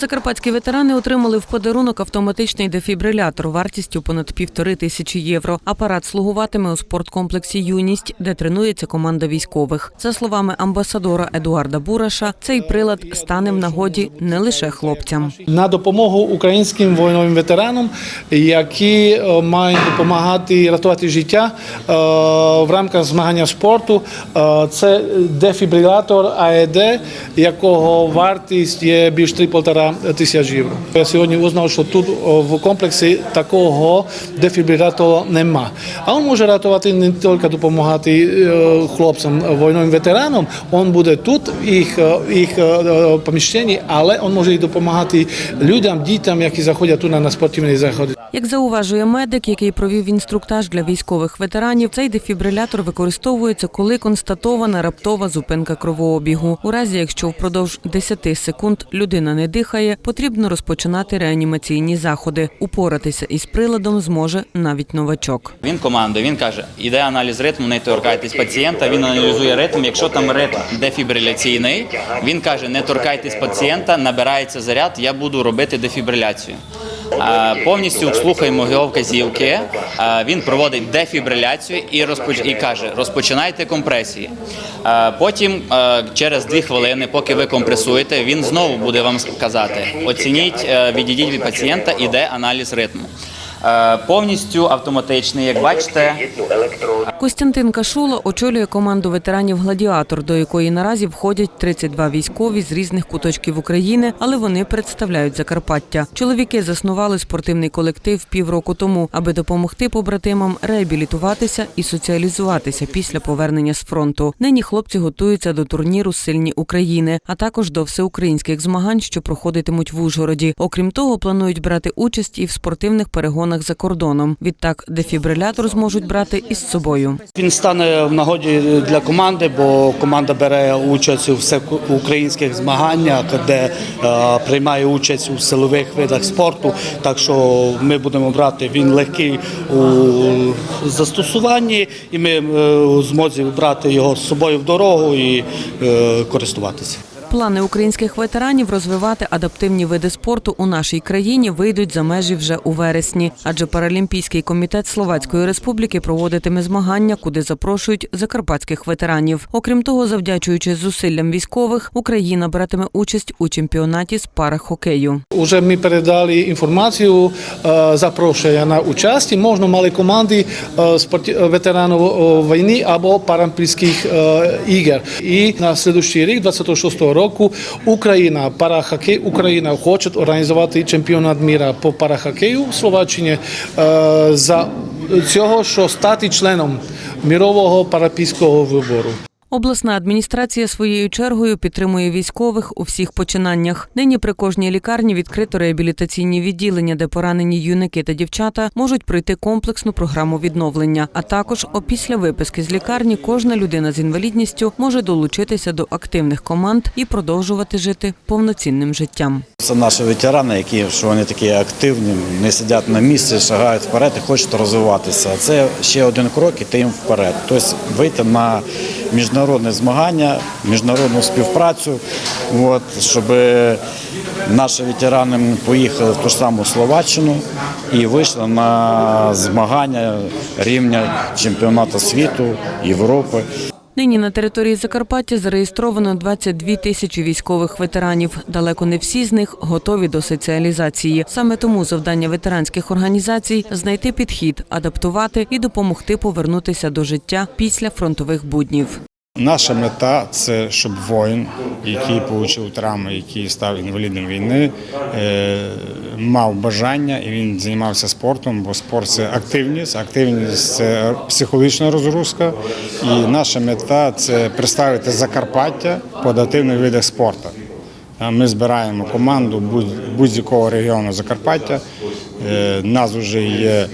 Закарпатські ветерани отримали в подарунок автоматичний дефібрилятор вартістю понад півтори тисячі євро. Апарат слугуватиме у спорткомплексі Юність, де тренується команда військових. За словами амбасадора Едуарда Бураша, цей прилад стане в нагоді не лише хлопцям. на допомогу українським війновим ветеранам, які е, мають допомагати рятувати життя е, в рамках змагання спорту. Е, Це дефібрилятор АЕД, якого вартість є більш 3,5 тисяч євро. Я сьогодні узнав, що тут в комплексі такого дефібрилятора нема. А він може рятувати не тільки допомагати е, хлопцям, війновим ветеранам, він буде тут, їх, е, їх е, поміщенні, але він може і допомагати людям, дітям, які заходять тут на спортивні заходи. Як зауважує медик, який провів інструктаж для військових ветеранів, цей дефібрилятор використовується, коли констатована раптова зупинка кровообігу. У разі, якщо впродовж 10 секунд людина не дихає, потрібно розпочинати реанімаційні заходи. Упоратися із приладом зможе навіть новачок. Він командує, він каже, іде аналіз ритму, не торкайтесь пацієнта. Він аналізує ритм. Якщо там ритм дефібриляційний, він каже, не торкайтесь пацієнта, набирається заряд, я буду робити дефібриляцію. Повністю слухаємо його вказівки. Він проводить дефібриляцію і розпоч... і каже: розпочинайте компресії. Потім через дві хвилини, поки ви компресуєте, він знову буде вам казати: оцініть, е, відійдіть від пацієнта, іде аналіз ритму. Е, Повністю автоматичний, як бачите, Костянтин Кашула очолює команду ветеранів Гладіатор, до якої наразі входять 32 військові з різних куточків України, але вони представляють Закарпаття. Чоловіки заснували спортивний колектив півроку тому, аби допомогти побратимам реабілітуватися і соціалізуватися після повернення з фронту. Нині хлопці готуються до турніру Сильні України, а також до всеукраїнських змагань, що проходитимуть в Ужгороді. Окрім того, планують брати участь і в спортивних перегонах за кордоном. Відтак дефібрилятор зможуть брати із собою. Він стане в нагоді для команди, бо команда бере участь у всеукраїнських змаганнях, де е, приймає участь у силових видах спорту. Так що ми будемо брати він легкий у застосуванні, і ми е, змозі брати його з собою в дорогу і е, користуватися. Плани українських ветеранів розвивати адаптивні види спорту у нашій країні вийдуть за межі вже у вересні, адже Паралімпійський комітет Словацької республіки проводитиме змагання, куди запрошують закарпатських ветеранів. Окрім того, завдячуючи зусиллям військових, Україна братиме участь у чемпіонаті з парахокею. Уже ми передали інформацію, е, запрошення на участь. Можна мали команди е, ветеранів е, війни або Паралімпійських ігор. І на слідуючий рік, 26-го року, Україна, парахокей, Україна хоче організувати чемпіонат міра по парахокею в Словаччині е, за цього, що стати членом мірового парапійського вибору. Обласна адміністрація своєю чергою підтримує військових у всіх починаннях. Нині при кожній лікарні відкрито реабілітаційні відділення, де поранені юнаки та дівчата можуть пройти комплексну програму відновлення. А також опісля виписки з лікарні кожна людина з інвалідністю може долучитися до активних команд і продовжувати жити повноцінним життям. Це наші ветерани, які що вони такі активні, не сидять на місці, шагають вперед і хочуть розвиватися. Це ще один крок іти їм вперед. Тобто вийти на міжнародне змагання, міжнародну співпрацю, от, щоб наші ветерани поїхали в ту ж саму Словаччину і вийшли на змагання рівня чемпіонату світу, Європи. Нині на території Закарпаття зареєстровано 22 тисячі військових ветеранів. Далеко не всі з них готові до соціалізації. Саме тому завдання ветеранських організацій знайти підхід, адаптувати і допомогти повернутися до життя після фронтових буднів. Наша мета це щоб воїн, який отримав травми, який став інвалідом війни, е, мав бажання і він займався спортом, бо спорт це активність, активність це психологічна розгрузка. І наша мета це представити Закарпаття по адаптивних видах спорту. Ми збираємо команду будь- будь-якого регіону Закарпаття. Е, нас вже є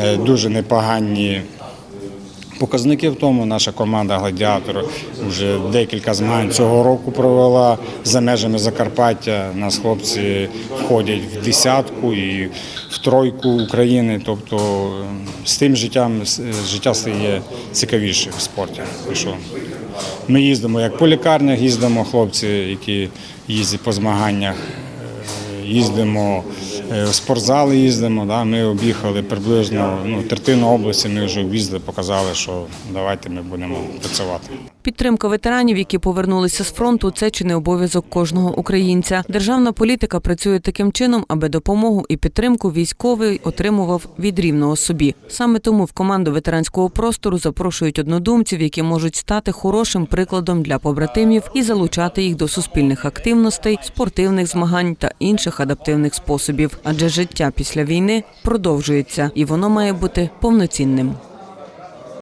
е, дуже непогані показники в тому. Наша команда Гладіатор вже декілька змагань цього року провела за межами Закарпаття. Нас хлопці входять в десятку і в тройку України. Тобто з тим життям життя стає цікавіше в спорті. Ми їздимо як по лікарнях, їздимо хлопці, які їздять по змаганнях їздимо е, в спортзали, їздимо. Да? Ми об'їхали приблизно ну, третину області, ми вже об'їздили, показали, що давайте ми будемо працювати. Підтримка ветеранів, які повернулися з фронту, це чи не обов'язок кожного українця. Державна політика працює таким чином, аби допомогу і підтримку військовий отримував від рівного собі. Саме тому в команду ветеранського простору запрошують однодумців, які можуть стати хорошим прикладом для побратимів і залучати їх до суспільних активностей, спортивних змагань та інших адаптивних способів. Адже життя після війни продовжується, і воно має бути повноцінним.